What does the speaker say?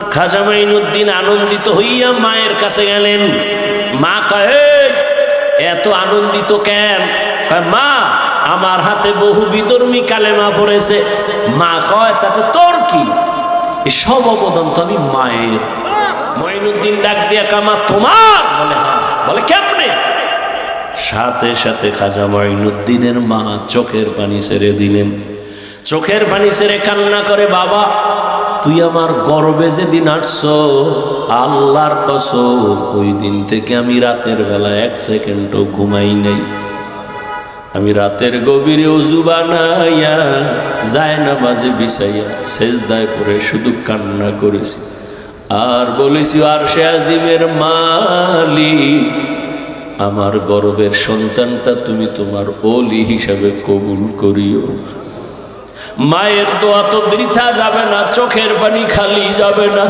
খাজা মাইনুদ্দিন আনন্দিত হইয়া মায়ের কাছে গেলেন। মা কয়ে এত আনন্দিত কেন? মা, আমার হাতে বহু বিধর্মী কালেমা পড়েছে। মা কয়, তাতে তোর কি? সব অবদান তো আমি মায়ের। মঈনুদ্দিন ডাক দিয়া কামা তোমার? বলে হ্যাঁ। বলে, কেমনে? সাথে সাথে খাজা মঈনুদ্দিনের মা চোখের পানি ছেড়ে দিলেন। চোখের পানি ছেড়ে কান্না করে, বাবা তুই আমার গর্বে যেদিন আসছ, আল্লাহর কসম, ওই দিন থেকে আমি রাতের বেলা এক সেকেন্ডও ঘুমাই নাই। আমি রাতের গভীরে উজু বানাইয়া যায় না বাজে বিছাইয়া শেষ দায় শুধু কান্না করেছি। আর বলেছি, আর সে আজিমের মালিক, আমার গর্বের সন্তানটা তুমি তোমার অলি হিসাবে কবুল করিও। মায়ের দোয়া তো বৃথা যাবে না চোখের পানি খালি যাবে না।